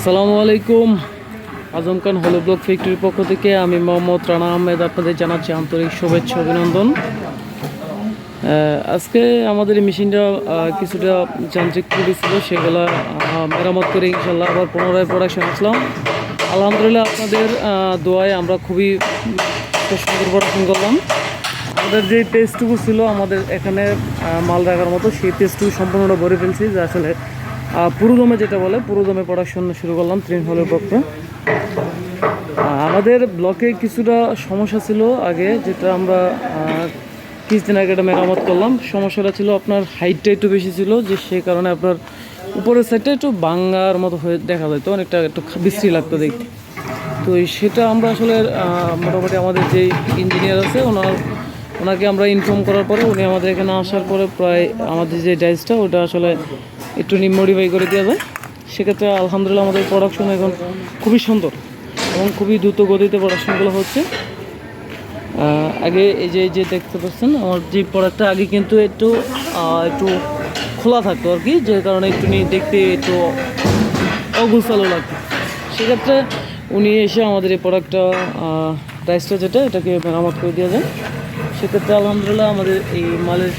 আসসালামু আলাইকুম। আজম খান হলো ব্লক ফ্যাক্টরির পক্ষ থেকে। আমি মোহাম্মদ রানা আহমেদ আপনাদের জানাচ্ছি আন্তরিক শুভেচ্ছা অভিনন্দন। আজকে আমাদের মেশিনটা কিছুটা যান্ত্রিক ত্রুটি ছিল, সেগুলো মেরামত করে ইনশাল্লাহ আবার পুনরায় প্রোডাকশন আসলাম। আলহামদুলিল্লাহ আপনাদের দোয়ায় আমরা খুবই সুন্দর প্রোডাকশন করলাম। আমাদের যে টেস্টটুকু ছিল আমাদের এখানে মাল রাখার মতো, সেই টেস্টটুকু সম্পূর্ণটা ভরে ফেলছি যে আসলে পুরোদমে যেটা বলে, পুরোদমে প্রোডাকশন শুরু করলাম, ত্রিন হলের পক্ষে। আমাদের ব্লকে কিছুটা সমস্যা ছিল আগে, যেটা আমরা কিছুদিন আগে একটা মেরামত করলাম। সমস্যাটা ছিল আপনার হাইটটা একটু বেশি ছিল, যে সে কারণে আপনার উপরের সাইডটা একটু বাঙ্গার মতো হয়ে দেখা যেত, অনেকটা একটু বিশ্রী লাগতো দেখতে। তো সেটা আমরা আসলে মোটামুটি আমাদের যে ইঞ্জিনিয়ার আছে, ওনার, ওনাকে আমরা ইনফর্ম করার পরে উনি আমাদের এখানে আসার পরে প্রায় আমাদের যে ডাইসটা ওটা আসলে একটু মডিফাই করে দেওয়া যায়। সেক্ষেত্রে আলহামদুলিল্লাহ আমাদের প্রোডাকশন এখন খুবই সুন্দর এবং খুবই দ্রুত গতিতে প্রোডাকশনগুলো হচ্ছে। আগে এই যে যে দেখতে পাচ্ছেন, আমার যে প্রোডাক্টটা আগে কিন্তু একটু একটু খোলা থাকতো আর কি, যে কারণে একটু দেখতে একটু অগুছালো লাগতো। সেক্ষেত্রে উনি এসে আমাদের এই প্রোডাক্টটা প্রাইসটা যেটা, এটাকে মেরামত করে দেওয়া যায়। সেক্ষেত্রে আলহামদুলিল্লাহ আমাদের এই মালের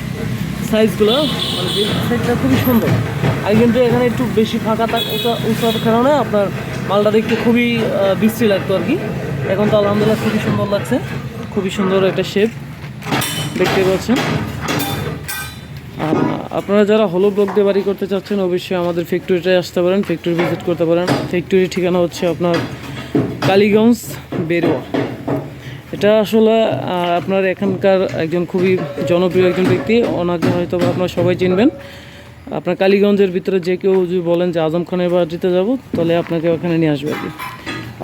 সাইজগুলো মানে সাইজটা খুবই সুন্দর। আর কিন্তু এখানে একটু বেশি ফাঁকা থাক উঁচা উঁচার কারণে আপনার মালটা দেখতে খুবই বিশ্রী লাগতো আর কি। এখন তো আলহামদুলিল্লাহ খুবই সুন্দর লাগছে। খুবই সুন্দর একটা শেপ দেখতে পাচ্ছেন। আপনারা যারা হলো ব্লক দিয়ে বাড়ি করতে চাচ্ছেন, অবশ্যই আমাদের ফ্যাক্টরিটায় আসতে পারেন ফ্যাক্টরি ভিজিট করতে পারেন। ফ্যাক্টরির ঠিকানা হচ্ছে আপনার কালীগঞ্জ, বেরোয়া। এটা আসলে আপনার এখানকার একজন খুবই জনপ্রিয় একজন ব্যক্তি। ওনাকে হয়তো আপনারা সবাই চিনবেন। আপনার কালীগঞ্জের ভিতরে যে কেউ যদি বলেন যে আজম খানের বাড়িতে যাব, তাহলে আপনাকে ওখানে নিয়ে আসবে আর কি।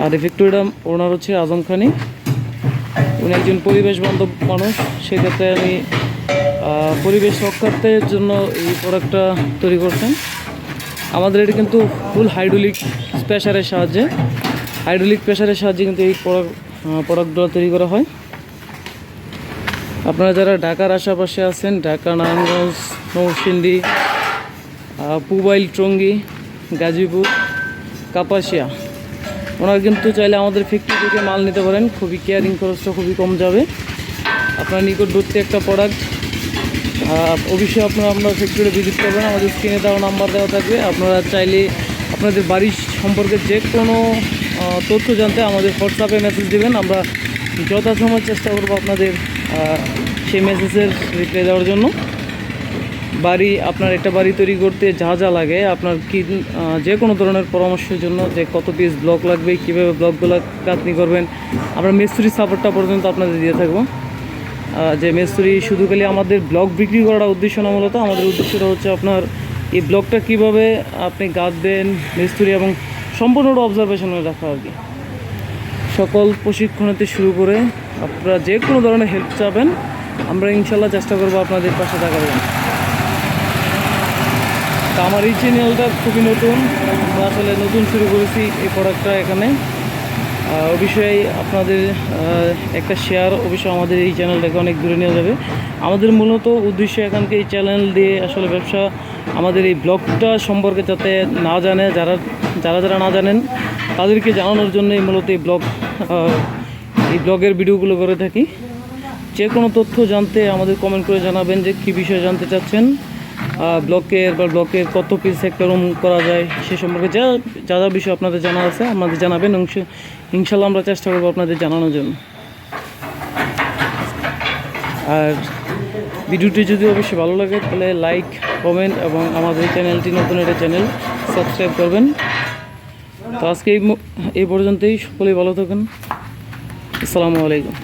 আর এই ওনার হচ্ছে আজম খানি। উনি একজন পরিবেশ বান্ধব মানুষ। সেক্ষেত্রে আমি পরিবেশ রক্ষার্থের জন্য এই প্রোডাক্টটা তৈরি করছেন আমাদের এটা কিন্তু ফুল হাইড্রোলিক প্রেশারের সাহায্যে হাইড্রোলিক প্রেশারের সাহায্যে কিন্তু এই প্রোডাক্ট প্রোডাক্টগুলো তৈরি করা হয়। আপনারা যারা ঢাকার আশেপাশে আছেন, ঢাকা, নারায়ণগঞ্জ নৌসিন্দি পুবাইল টঙ্গী গাজীপুর, কাপাসিয়া, ওনারা কিন্তু চাইলে আমাদের ফ্যাক্টরি থেকে মাল নিতে পারেন। খুবই কেয়ারিং খরচটা খুবই কম যাবে। আপনার নিকটবর্তী একটা প্রোডাক্ট অবশ্যই আপনারা আপনার ফ্যাক্টরি ভিজিট করবেন। আমাদের স্ক্রিনে দেওয়া নাম্বার দেওয়া থাকবে। আপনারা চাইলে আপনাদের বাড়ির সম্পর্কে যে কোনো তথ্য জানতে আমাদের হোয়াটসঅ্যাপে মেসেজ দেবেন। আমরা যথাসময় চেষ্টা করব আপনাদের সেই মেসেজের রিপ্লাই দেওয়ার জন্য। বাড়ি, আপনার একটা বাড়ি তৈরি করতে যা যা লাগে, আপনার কি যে কোনো ধরনের পরামর্শের জন্য যে কত পিস ব্লক লাগবে, কীভাবে ব্লকগুলো কাটনি করবেন, আমরা মিস্ত্রি সাপোর্টটা পর্যন্ত আপনাদের দিয়ে থাকব। যে মিস্ত্রি শুধু খালি আমাদের ব্লক বিক্রি করাটা উদ্দেশ্য না মূলত আমাদের উদ্দেশ্যটা হচ্ছে আপনার এই ব্লকটা কীভাবে আপনি গাঁথবেন মিস্ত্রি এবং সম্পূর্ণটা অবজারভেশনে রাখা আর কি। সকল প্রশিক্ষণতে শুরু করে আপনারা যে কোনো ধরনের হেল্প চাবেন, আমরা ইনশাল্লাহ চেষ্টা করব আপনাদের পাশে থাকার জন্য। তা আমার এই চ্যানেলটা খুবই নতুন। আমরা আসলে নতুন শুরু করেছি এই প্রোডাক্টটা এখানে। অবশ্যই আপনাদের একটা শেয়ার অবশ্যই আমাদের এই চ্যানেলটাকে অনেক দূরে নিয়ে যাবে। আমাদের মূলত উদ্দেশ্য এখানকে এই চ্যানেল দিয়ে আসলে ব্যবসা, আমাদের এই ব্লগটা সম্পর্কে যাতে না জানে, যারা যারা যারা না জানেন, তাদেরকে জানানোর জন্যই মূলত এই ব্লগ এই ব্লগের ভিডিওগুলো করে থাকি। যে কোনো তথ্য জানতে আমাদের কমেন্ট করে জানাবেন যে কী বিষয়ে জানতে চাচ্ছেন ব্লকের বা ব্লকের কত পিস একটা রুম করা যায়, সে সম্পর্কে যা যা যা বিষয় আপনাদের জানা আছে, আমাদের জানাবেন ইনশা- ইনশাল্লাহ আমরা চেষ্টা করব আপনাদের জানানোর জন্য। আর ভিডিওটি যদি অবশ্যই ভালো লাগে, তাহলে লাইক কমেন্ট এবং আমাদের চ্যানেলটি নতুন একটা চ্যানেল সাবস্ক্রাইব করবেন। তো আজকে এই এই পর্যন্তই। সকলেই ভালো থাকেন। আসসালামু আলাইকুম।